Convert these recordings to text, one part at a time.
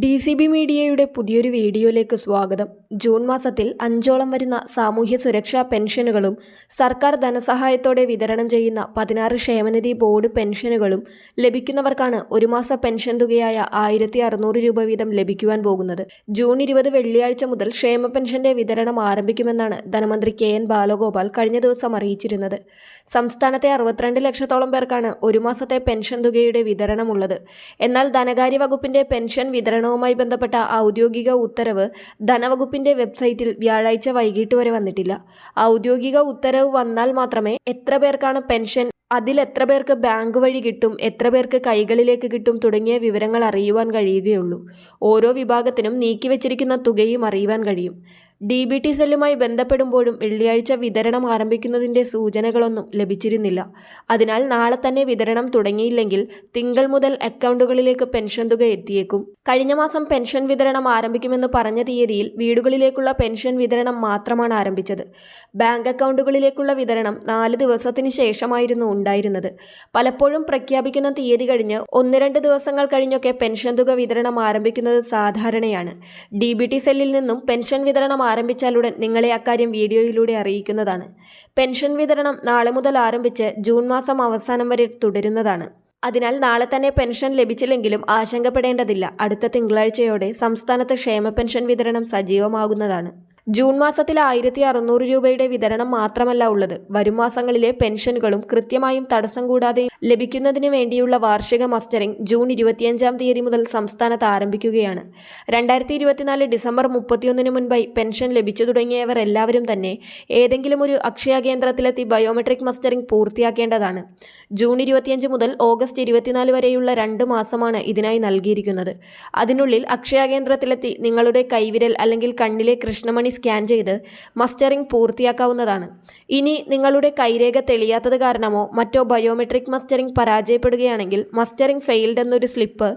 D C B മീഡിയയുടെ പുതിയൊരു വീഡിയോയിലേക്ക് സ്വാഗതം. ജൂൺ മാസത്തിൽ അഞ്ചോളം വരുന്ന സാമൂഹ്യ സുരക്ഷാ പെൻഷനുകളും സർക്കാർ ധനസഹായത്തോടെ വിതരണം ചെയ്യുന്ന പതിനാറ് ക്ഷേമനിധി ബോർഡ് പെൻഷനുകളും ലഭിക്കുന്നവർക്കാണ് ഒരു മാസ പെൻഷൻ തുകയായ ആയിരത്തി അറുന്നൂറ് രൂപ വീതം ലഭിക്കുവാൻ പോകുന്നത്. ജൂൺ ഇരുപത് വെള്ളിയാഴ്ച മുതൽ ക്ഷേമ പെൻഷന്റെ വിതരണം ആരംഭിക്കുമെന്നാണ് ധനമന്ത്രി കെ എൻ ബാലഗോപാൽ കഴിഞ്ഞ ദിവസം അറിയിച്ചിരുന്നത്. സംസ്ഥാനത്തെ അറുപത്തിരണ്ട് ലക്ഷത്തോളം പേർക്കാണ് ഒരു മാസത്തെ പെൻഷൻ തുകയുടെ വിതരണമുള്ളത്. എന്നാൽ ധനകാര്യ വകുപ്പിന്റെ പെൻഷൻ വിതരണവുമായി ബന്ധപ്പെട്ട ഔദ്യോഗിക ഉത്തരവ് ധനവകുപ്പിന്റെ വെബ്സൈറ്റിൽ വ്യാഴാഴ്ച വൈകിട്ട് വരെ വന്നിട്ടില്ല. ഔദ്യോഗിക ഉത്തരവ് വന്നാൽ മാത്രമേ എത്ര പേർക്കാണ് പെൻഷൻ അതിൽ എത്ര പേർക്ക് ബാങ്ക് വഴി കിട്ടും എത്ര പേർക്ക് കൈകളിലേക്ക് കിട്ടും തുടങ്ങിയ വിവരങ്ങൾ അറിയുവാൻ കഴിയുകയുള്ളൂ. ഓരോ വിഭാഗത്തിനും നീക്കിവച്ചിരിക്കുന്ന തുകയും അറിയുവാൻ കഴിയും. ഡി ബി ടി സെല്ലുമായി ബന്ധപ്പെടുമ്പോഴും വെള്ളിയാഴ്ച വിതരണം ആരംഭിക്കുന്നതിന്റെ സൂചനകളൊന്നും ലഭിച്ചിരുന്നില്ല. അതിനാൽ നാളെ തന്നെ വിതരണം തുടങ്ങിയില്ലെങ്കിൽ തിങ്കൾ മുതൽ അക്കൗണ്ടുകളിലേക്ക് പെൻഷൻ തുക എത്തിയേക്കും. കഴിഞ്ഞ മാസം പെൻഷൻ വിതരണം ആരംഭിക്കുമെന്ന് പറഞ്ഞ തീയതിയിൽ വീടുകളിലേക്കുള്ള പെൻഷൻ വിതരണം മാത്രമാണ് ആരംഭിച്ചത്. ബാങ്ക് അക്കൗണ്ടുകളിലേക്കുള്ള വിതരണം നാല് ദിവസത്തിന് ശേഷമായിരുന്നു ഉണ്ടായിരുന്നത്. പലപ്പോഴും പ്രഖ്യാപിക്കുന്ന തീയതി കഴിഞ്ഞ് ഒന്ന് രണ്ട് ദിവസങ്ങൾ കഴിഞ്ഞൊക്കെ പെൻഷൻ തുക വിതരണം ആരംഭിക്കുന്നത് സാധാരണയാണ്. ഡി ബി ടി സെല്ലിൽ നിന്നും പെൻഷൻ വിതരണം ആരംഭിച്ചാലുടൻ നിങ്ങളെ അക്കാര്യം വീഡിയോയിലൂടെ അറിയിക്കുന്നതാണ്. പെൻഷൻ വിതരണം നാളെ മുതൽ ആരംഭിച്ച് ജൂൺ മാസം അവസാനം വരെ തുടരുന്നതാണ്. അതിനാൽ നാളെ തന്നെ പെൻഷൻ ലഭിച്ചില്ലെങ്കിലും ആശങ്കപ്പെടേണ്ടതില്ല. അടുത്ത തിങ്കളാഴ്ചയോടെ സംസ്ഥാനത്ത് ക്ഷേമ പെൻഷൻ വിതരണം സജീവമാകുന്നതാണ്. ജൂൺ മാസത്തിൽ ആയിരത്തി അറുന്നൂറ് രൂപയുടെ വിതരണം മാത്രമല്ല ഉള്ളത്. വരും മാസങ്ങളിലെ പെൻഷനുകളും കൃത്യമായും തടസ്സം കൂടാതെ ലഭിക്കുന്നതിനു വേണ്ടിയുള്ള വാർഷിക മസ്റ്ററിംഗ് ജൂൺ ഇരുപത്തിയഞ്ചാം തീയതി മുതൽ സംസ്ഥാനത്ത് ആരംഭിക്കുകയാണ്. രണ്ടായിരത്തി ഇരുപത്തിനാല് ഡിസംബർ മുപ്പത്തിയൊന്നിന് മുൻപായി പെൻഷൻ ലഭിച്ചു തുടങ്ങിയവർ എല്ലാവരും തന്നെ ഏതെങ്കിലും ഒരു അക്ഷയ കേന്ദ്രത്തിലെത്തി ബയോമെട്രിക് മസ്റ്ററിംഗ് പൂർത്തിയാക്കേണ്ടതാണ്. ജൂൺ ഇരുപത്തിയഞ്ച് മുതൽ ഓഗസ്റ്റ് ഇരുപത്തിനാല് വരെയുള്ള രണ്ട് മാസമാണ് ഇതിനായി നൽകിയിരിക്കുന്നത്. അതിനുള്ളിൽ അക്ഷയ കേന്ദ്രത്തിലെത്തി നിങ്ങളുടെ കൈവിരൽ അല്ലെങ്കിൽ കണ്ണിലെ കൃഷ്ണമണി സ്കാൻ ചെയ്ത് മസ്റ്ററിംഗ് പൂർത്തിയാക്കാവുന്നതാണ്. ഇനി നിങ്ങളുടെ കൈരേഖ തെളിയാത്തത് കാരണമോ മറ്റോ ബയോമെട്രിക് മസ്റ്ററിംഗ് പരാജയപ്പെടുകയാണെങ്കിൽ മസ്റ്ററിംഗ് ഫെയിൽഡ് എന്നൊരു സ്ലിപ്പ്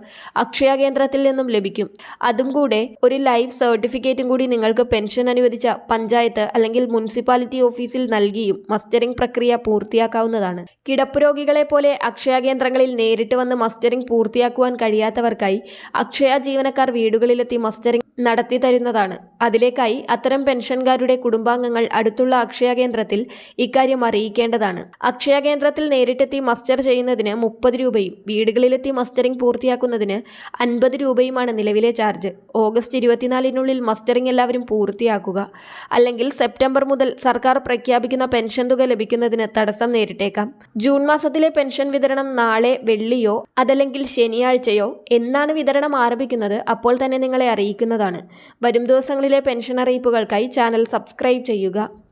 അക്ഷയ കേന്ദ്രത്തിൽ നിന്നും ലഭിക്കും. അതും കൂടെ ഒരു ലൈഫ് സർട്ടിഫിക്കറ്റും കൂടി നിങ്ങൾക്ക് പെൻഷൻ അനുവദിച്ച പഞ്ചായത്ത് അല്ലെങ്കിൽ മുനിസിപ്പാലിറ്റി ഓഫീസിൽ നൽകിയും മസ്റ്ററിംഗ് പ്രക്രിയ പൂർത്തിയാക്കാവുന്നതാണ്. കിടപ്പ് രോഗികളെ പോലെ അക്ഷയ കേന്ദ്രങ്ങളിൽ നേരിട്ട് വന്ന് മസ്റ്ററിംഗ് പൂർത്തിയാക്കുവാൻ കഴിയാത്തവർക്കായി അക്ഷയ ജീവനക്കാർ വീടുകളിലെത്തി മസ്റ്ററിംഗ് നടത്തി തരുന്നതാണ് അതിലേക്കായി അത്തരം പെൻഷൻകാരുടെ കുടുംബാംഗങ്ങൾ അടുത്തുള്ള അക്ഷയ കേന്ദ്രത്തിൽ ഇക്കാര്യം അറിയിക്കേണ്ടതാണ്. അക്ഷയ കേന്ദ്രത്തിൽ നേരിട്ടെത്തി മസ്റ്റർ ചെയ്യുന്നതിന് മുപ്പത് രൂപയും വീടുകളിലെത്തി മസ്റ്ററിംഗ് പൂർത്തിയാക്കുന്നതിന് അൻപത് രൂപയുമാണ് നിലവിലെ ചാർജ്. ഓഗസ്റ്റ് ഇരുപത്തിനാലിനുള്ളിൽ മസ്റ്ററിംഗ് എല്ലാവരും പൂർത്തിയാക്കുക. അല്ലെങ്കിൽ സെപ്റ്റംബർ മുതൽ സർക്കാർ പ്രഖ്യാപിക്കുന്ന പെൻഷൻ തുക ലഭിക്കുന്നതിന് തടസ്സം നേരിട്ടേക്കാം. ജൂൺ മാസത്തിലെ പെൻഷൻ വിതരണം നാളെ വെള്ളിയോ അതല്ലെങ്കിൽ ശനിയാഴ്ചയോ എന്നാണ് വിതരണം ആരംഭിക്കുന്നത്. അപ്പോൾ തന്നെ നിങ്ങളെ അറിയിക്കുന്നതാണ്. വരും ദിവസങ്ങളിലെ പെൻഷൻ അറിയിപ്പുകൾക്കായി ചാനൽ സബ്സ്ക്രൈബ് ചെയ്യുക.